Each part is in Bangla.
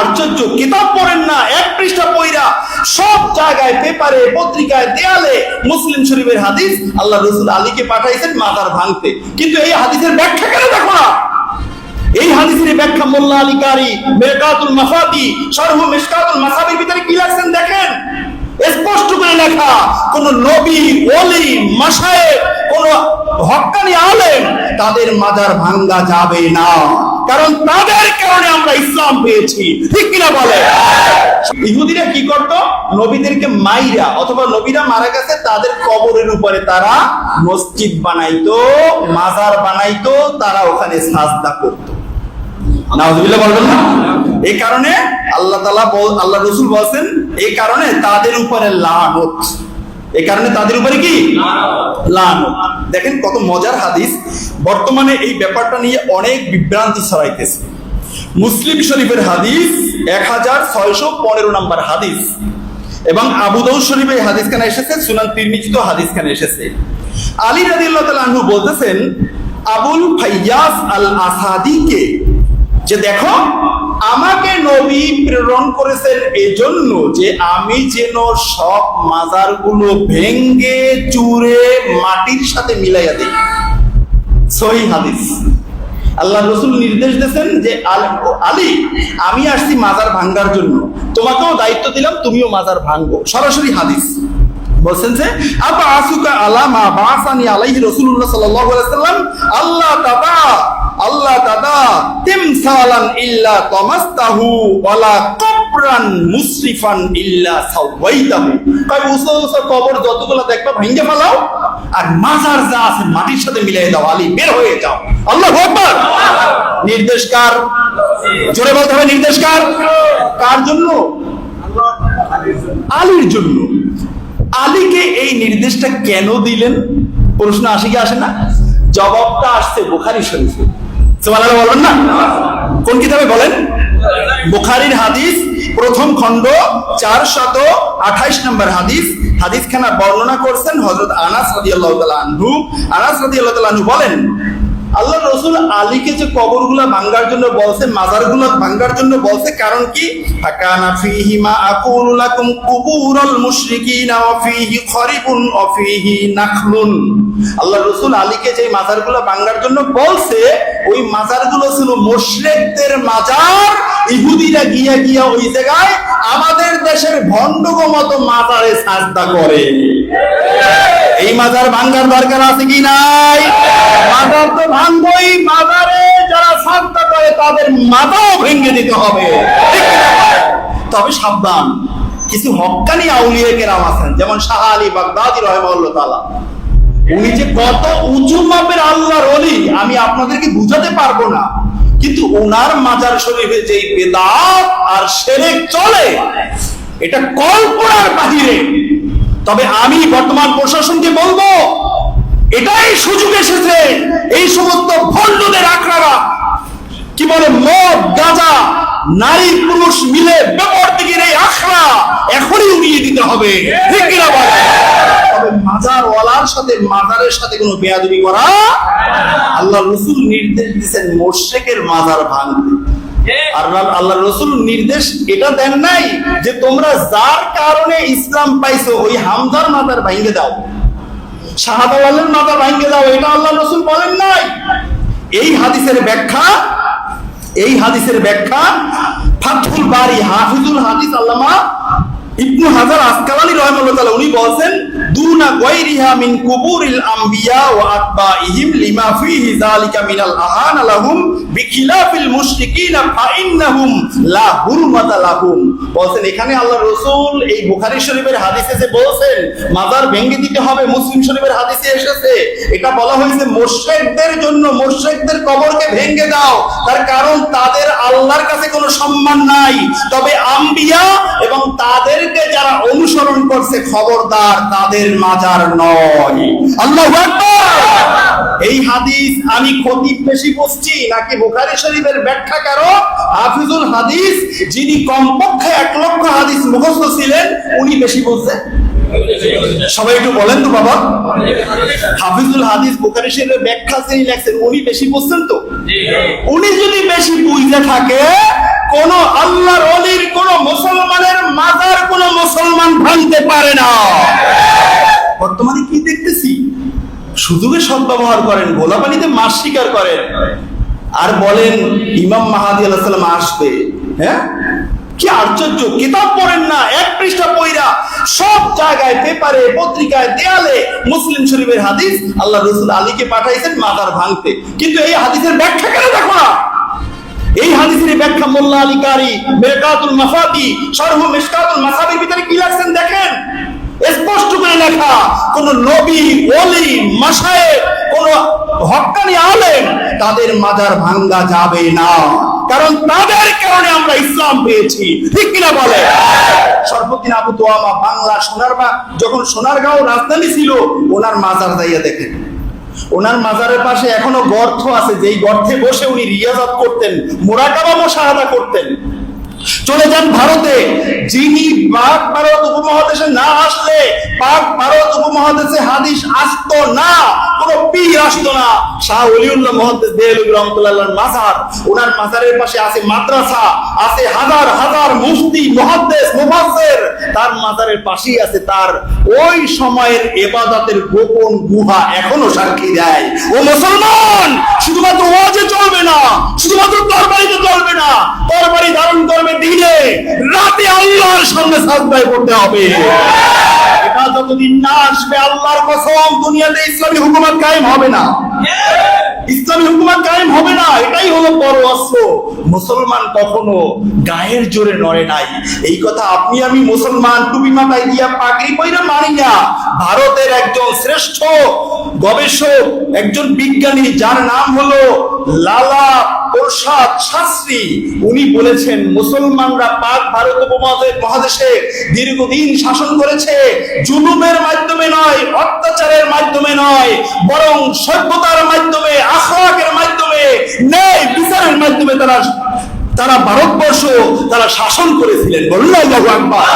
আশ্চর্য। কিতাব পড়েন না, এক পৃষ্ঠা পইরা সব জায়গায়, পেপারে, পত্রিকায়, দেয়ালে মুসলিম শরীফের হাদিস আল্লাহ রসুল আলীকে পাঠাইছেন মাজার ভাঙতে। কিন্তু এই হাদিসের ব্যাখ্যা কেন দেখো না? এই হাদিসের ব্যাখ্যা মোল্লা আলী কারি মাফাতি মিশকাতুল মাসাবির ভিতরে কি লাগছেন দেখেন? স্পষ্ট করে লেখা, কোন নবী, ওলি মাসায়ে কোন হক্কানি আলেম তাদের মাজার ভাঙ্গা যাবে না। কারণ তাদের কারণে আমরা ইসলাম পেয়েছি। ঠিক কিনা বলে? ইহুদিরা কি করত? নবীদেরকে মাইরা অথবা নবীরা মারা গেছে তাদের কবরের উপরে তারা মসজিদ বানাইতো মাজার বানাইতো তারা ওখানে সাজদা করতো। নাউজুবিল্লাহ বলবেন না? এই কারণে আল্লাহ তাআলা আল্লাহ রসুল বলছেন এই কারণে তাদের উপরে লানত। এই কারণে তাদের উপরে কি? লানত। দেখেন কত মজার হাদিস। বর্তমানে এই ব্যাপারটা নিয়ে অনেক বিভ্রান্তি ছড়াইতেছে। মুসলিম শরীফের হাদিস এক হাজার ছয়শো পনেরো নম্বর হাদিস। এবং আবু দাউদ শরীফে এই হাদিস খানে এসেছে, সুনান তিরমিজিত হাদিস খানে এসেছে। আলী রাদিয়াল্লাহু তাআলা আনহু বলতেছেন, আবুল ফাইয়াস আল আসাদিকে যে দেখো আমাকে নবী প্রেরণ করেছেন এজন্য যে আমি যেন সব মাজারগুলো ভেঙ্গে, চুরে মাটির সাথে মিলাইয়া দিই। সহি হাদিস। আল্লাহ রসুল নির্দেশ দিয়েছেন যে, আল- আমি আসছি মাজার ভাঙ্গার জন্য। তোমাকেও দায়িত্ব দিলাম, তুমিও মাজার ভাঙ্গো। সরাসরি হাদিস। বলছেন আলামা আল্লাহ আল্লাহ মুসরিফান ইল্লা কবর যতগুলো দেখবা ভেঙে ফেলাও, আর মাজার যা আছে মাটির সাথে মিলিয়ে দাও, আলী, বের হয়ে যাও। আল্লাহু নির্দেশ কার? জোরে বলতে হবে, নির্দেশ কার? কার জন্য। আলীর জন্য। আলীকে এই নির্দেশটা কেন দিলেন? প্রশ্ন আসে কি আসে না? জবাবটা আসছে বুখারি শরীফে। সুবহানাল্লাহ বলবেন না? কোন কিতাবে বলেন? বুখারীর হাদিস, প্রথম খণ্ড, চার শত আঠাইশ নম্বর হাদিস। হাদিস খানা বর্ণনা করছেন হযরত আনাস রাদিয়াল্লাহু তাআলা আনহু। আনাস তাআলা আনহু বলেন আল্লাহ রসুল আলীকে যে কবরগুলো ভাঙ্গার জন্য বলছে, মাজারগুলো ভাঙ্গার জন্য বলছে, কারণ কি? নাখলুন। আল্লাহ রসুল আলীকে যে মাজারগুলো ভাঙ্গার জন্য বলছে, ওই মাজারগুলো ছিল মুশরিকদের মাজার, ইহুদিরা গিয়া গিয়া ওই জায়গায় আমাদের দেশের ভণ্ডগ মতো মাজারে সাজদা করে। এই মাজার ভাঙ্গার দরকার আছে কি নাই? মাজার তো ভাঙ্গই মাজারে যারা সাজদা করে তাদের মাথাও ভেঙে দিতে হবে? তবে সাবধান। কিছু হক্কানি আউলিয়া কেরাম আছেন, যেমন শাহ আলী বাগদাদি রহমাল্লাহ তাআলা। উনি যে কত উঁচু মাপের আল্লাহর অলি আমি আপনাদেরকে বুঝাতে পারব না। কিন্তু ওনার মাজার শরীফে যেই বেদাত আর সেরেক চলে, এটা কল্পনার বাহিরে। তবে আমি বর্তমান প্রশাসনকে বলব, এটাই সুযোগ এসেছে এই সমস্ত ভণ্ডদের আখড়ারা। কি বলে, মদ, গাঁজা, নারী, পুরুষ মিলে বেপরদিগির এই আখড়া এখনই উড়িয়ে দিতে হবে। তবে মাজার ওয়ালার সাথে মাজারের সাথে কোনো বেয়াদবি করা? আল্লাহ রসুল নির্দেশ দিয়েছেন মোর্শেকের মাজার ভাঙতে। আর আল্লাহ- রসুল নির্দেশ এটা দেন নাই যে তোমরা যার কারণে ইসলাম পাইছো, ওই হামজার মাজার ভাঙে দাও। শাহাদালের মাজার ভাঙে দাও, এটা আল্লাহ রসুল বলেন নাই। এই হাদিসের ব্যাখ্যা, এই হাদিসের ব্যাখ্যা ফাতহুল বারি, হাফিজুল হাদিস আল্লামা ইবনু হাজার আসকালানি রহমাল্লাহ উনি বলছেন এখানে রাসূল এই বুখারী শরীফের হাদিসে যে মাজার ভেঙে দিতে হবে, মুসলিম শরীফের হাদিসে এসেছে, এটা বলা হয়েছে মুশরিকদের জন্য মুশরিকদের কবরকে ভেঙে দাও। তার কারণ তাদের আল্লাহর কাছে কোনো সম্মান নাই। তবে আম্বিয়া এবং তাদেরকে যারা অনুসরণ করছে, খবরদার, তাদের মাজার নয়। আল্লাহু এই হাদিস আমি খতিব বেশি বুঝছি নাকি বুখারী শরীফের ব্যাখ্যা কারও? হাফিজুল হাদিস যিনি কমপক্ষে এক লক্ষ হাদিস মুখস্থ ছিলেন উনি বেশি বুঝছেন। সবাই একটু বলেন তো বাবা। হাফিজুল হাদিস বুখারী শরীফের ব্যাখ্যা যিনি লেখছেন উনি বেশি বুঝছেন তো? উনি যদি বেশি বুঝতে থাকে কোন আল্লাহর অলির কোন মুসলমানের মাজার কোন মুসলমান ভাঙতে পারে না। বর্তমানে কি দেখতেছি? সুযোগে সদ্ব্যবহার করেন, গোলাপানিতে মাছ শিকার করেন। আর বলেন, ইমাম মাহাদি আল্লাহ সাল্লাম আসবে। হ্যাঁ? কি আশ্চর্য, কিতাব পড়েন না, এক পৃষ্ঠা পইরা সব জায়গায়, পেপারে, পত্রিকায়, দেয়ালে মুসলিম শরীফের হাদিস আল্লাহ রসুল আলীকে পাঠাইছেন মাজার ভাঙতে। কিন্তু এই হাদিসের ব্যাখ্যা কেন দেখো না? এই হাদিসের ব্যাখ্যা মোল্লা আলী কারি মেরকাতুল মাফাতি, সরহ মিশকাতুল মাসাবির ভিতরে কি লাগছেন দেখেন? লেখা কোন নবী, ওলি মাসায়েব কোন হক্কানি আলেম তাদের মাজার ভাঙ্গা যাবে না। কারণ তাদের কারণে আমরা ইসলাম পেয়েছি। ঠিক কিনা বলে? সর্বদিন আবু তোয়ামা বাংলা সোনারবা যখন সোনারগাঁও রাজধানী ছিল, ওনার মাজার যাইয়া দেখেন। ওনার মাজারের পাশে এখনও গর্ত আছে, যেই গর্তে বসে উনি রিয়াজত করতেন, মোরাকাবা মোশাহাদা করতেন। চলে যান ভারতে। যিনি পাক ভারত উপমহাদেশে না আসলে পাক ভারত উপমহাদেশে হাদিস আসতো না, কোন পীর আসতো না। শাহ ওলিউল্লাহ মহাদ্দেশ দেহলুবি রহমতুল্লাহর মাজার, ওনার মাজারের পাশে আছে মাদ্রাসা, আছে হাজার হাজার মুফতি মুহাদ্দেশ মুফাসসির। তার মাজারের পাশেই আছে তার ওই সময়ের এবাদতের গোপন গুহা এখনও সাক্ষী দেয়। ও মুসলমান, শুধুমাত্র ওয়াজে চলবে না, শুধুমাত্র তরবারিতে চলবে না। তরবারি ধারণ করবে দিনে। রাতে আল্লাহর সামনে সাজদায় করতে হবে। এটা যতদিন না আসবে, আল্লাহর কসম, দুনিয়াতে ইসলামী হুকুমত কায়েম হবে না। ইসলামী হুকুমত কায়েম হবে না, এটাই হলো বড় অস্ত্র। মুসলমান কখনো গায়ের জোরে নড়ে নাই। এই কথা আপনি আমি মুসলমান টুপি মাথায় দিয়া পাগড়ি পইরা মানি না। ভারতের একজন শ্রেষ্ঠ গবেষক, একজন বিজ্ঞানী যার নাম হলো লালা প্রসাদ শাস্ত্রী। উনি বলেছেন, মুসলমানরা পাক ভারত উপমহাদেশ মহাদেশে দীর্ঘদিন শাসন করেছে। জুলুমের মাধ্যমে নয়, অত্যাচারের মাধ্যমে নয়, বরং সভ্যতার মাধ্যমে, আখলাকের মাধ্যমে, ন্যায় বিচারের মাধ্যমে তারা তারা ভারতবর্ষ, তারা শাসন করেছিলেন। বলুন আল্লাহু আকবার।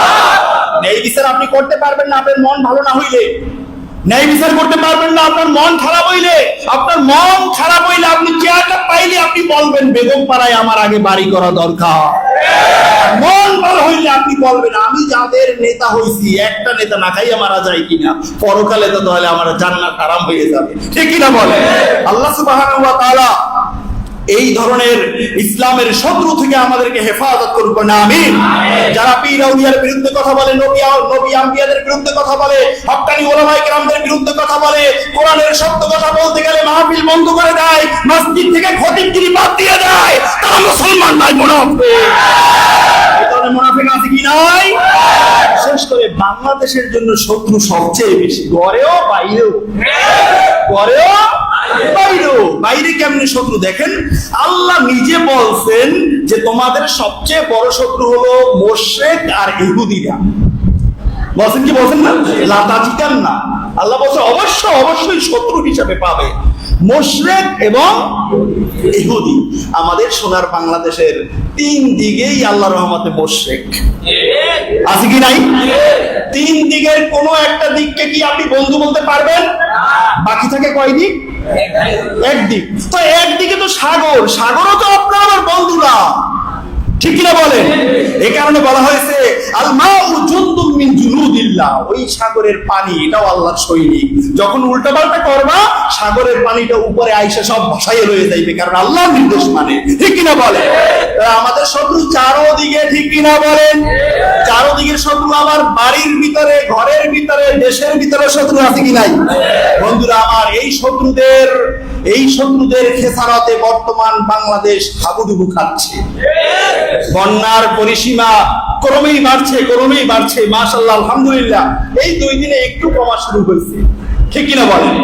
ন্যায় বিচার আপনি করতে পারবেন না, আপনার মন ভালো না হইলে। ন্যায় বিচার করতে পারবেন না, আপনার মন খারাপ হইলে, আপনার মন খারাপ হইলে আপনি পাইলে আপনি বলবেন, বেগম পাড়ায় আমার আগে বাড়ি করা দরকার। মন ভালো হইলে আপনি বলবেন, আমি যাদের নেতা হইছি, একটা নেতা না খাইয়া মারা যায় কিনা? পরকালে তো তাহলে আমার জান্নাত আরাম হয়ে যাবে। ঠিক কিনা বলে আল্লাহ সুবহানাহু এই ধরনের ইসলামের শত্রু থেকে আমাদেরকে হেফাজত করব না আমি যারা পীর আউলিয়ার বিরুদ্ধে কথা বলে নবী নবী আম্বিয়াদের বিরুদ্ধে কথা বলে হক্কানি ওলামায়ে কেরামদের বিরুদ্ধে কথা বলে কোরআনের সত্য কথা বলতে গেলে মাহফিল বন্ধ করে দেয় মসজিদ থেকে খতিবগিরি বাদ দিয়ে দেয় তারা মুসলমান নাই মুনাফিক। ধরনের মুনাফিক আছে কি নাই? বিশেষ করে বাংলাদেশের জন্য শত্রু সবচেয়ে বেশি। গড়েও, বাইরেও। গড়েও, বাইরেও। বাইরে শত্রু? দেখেন, আল্লাহ নিজে বলছেন যে তোমাদের সবচেয়ে বড় শত্রু হলো মোশেক আর ইহুদিরা। বলছেন কি বলছেন না? না। আল্লাহ বলছে অবশ্য অবশ্যই শত্রু হিসাবে পাবে। মোশরেক এবং ইহুদি। আমাদের সোনার বাংলাদেশের তিন দিকেই আল্লাহ রহমতে মোশেক আছে কি নাই? তিন দিকের কোনো একটা দিককে কি আপনি বন্ধু বলতে পারবেন? বাকি থাকে কয় দিক? একদিক তো একদিকে তো সাগর। সাগরও তো আপনার আমার বন্ধু না ঠিক কিনা বলেন? এ কারণে বলা হয়েছে আল ও জুনদুম মিন জুনুদিল্লাহ ওই সাগরের পানি, এটাও আল্লাহর সৈনিক। যখন উল্টাপাল্টা করবা, সাগরের পানিটা উপরে আইসা সব ভাসাইয়ে রয়ে যাইবে, কারণ আল্লাহর নির্দেশ মানে। ঠিক কিনা বলে? আমাদের শত্রু চারোদিকে ঠিক কিনা বলেন চারোদিকের শত্রু আমার বাড়ির ভিতরে, ঘরের ভিতরে, দেশের ভিতরে শত্রু আছে কি নাই? বন্ধুরা, আমার এই শত্রুদের এই শত্রুদের খেসারতে বর্তমান বাংলাদেশ হাবুডুবু খাচ্ছে। বন্যার পরিসীমা ক্রমেই বাড়ছে ক্রমেই বাড়ছে। মাশাল্লাহ আলহামদুলিল্লাহ। এই দুই দিনে একটু কমা শুরু হয়েছে। ঠিক কিনা বলেন?